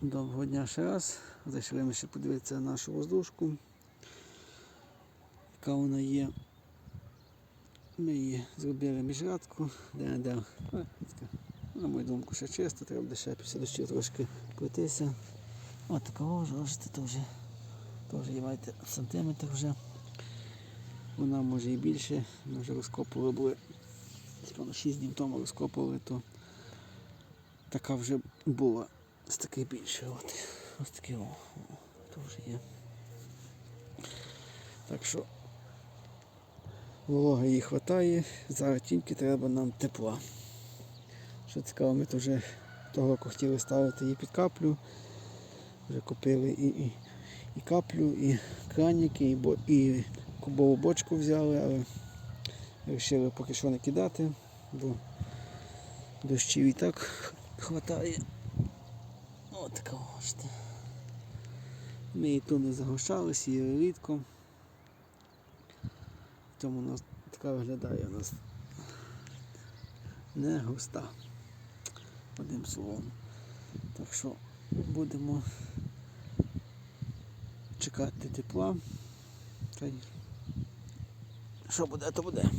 Доброго дня ще раз. Зайшли ми ще подивитися нашу воздушку. Яка вона є. Ми її зробили міжрядку, де де. На мою думку, ще чисто, треба буде ще після дощу трошки пройтися. Ось така вже, то вже, то вже маєте, сантиметр вже. Вона може і більше. Ми вже розкопували були. десь, 6 днів тому розкопували, то така вже була. Ось такий більше. От. Ось такий о, вже є. Так що вологи їй вистачає, зараз тільки треба нам тепла. Що цікаво, ми то вже того року хотіли ставити її під каплю. Вже купили і, і, і каплю, і краніки, і, бо, і кубову бочку взяли, але вирішили поки що не кидати, бо дощів і так вистачає. Ось така бачите. Ми її тут не загощали, сіяли рідко. Тому у нас така виглядає у нас не густа. Одним словом. Так що будемо чекати тепла. Та й що буде, то буде.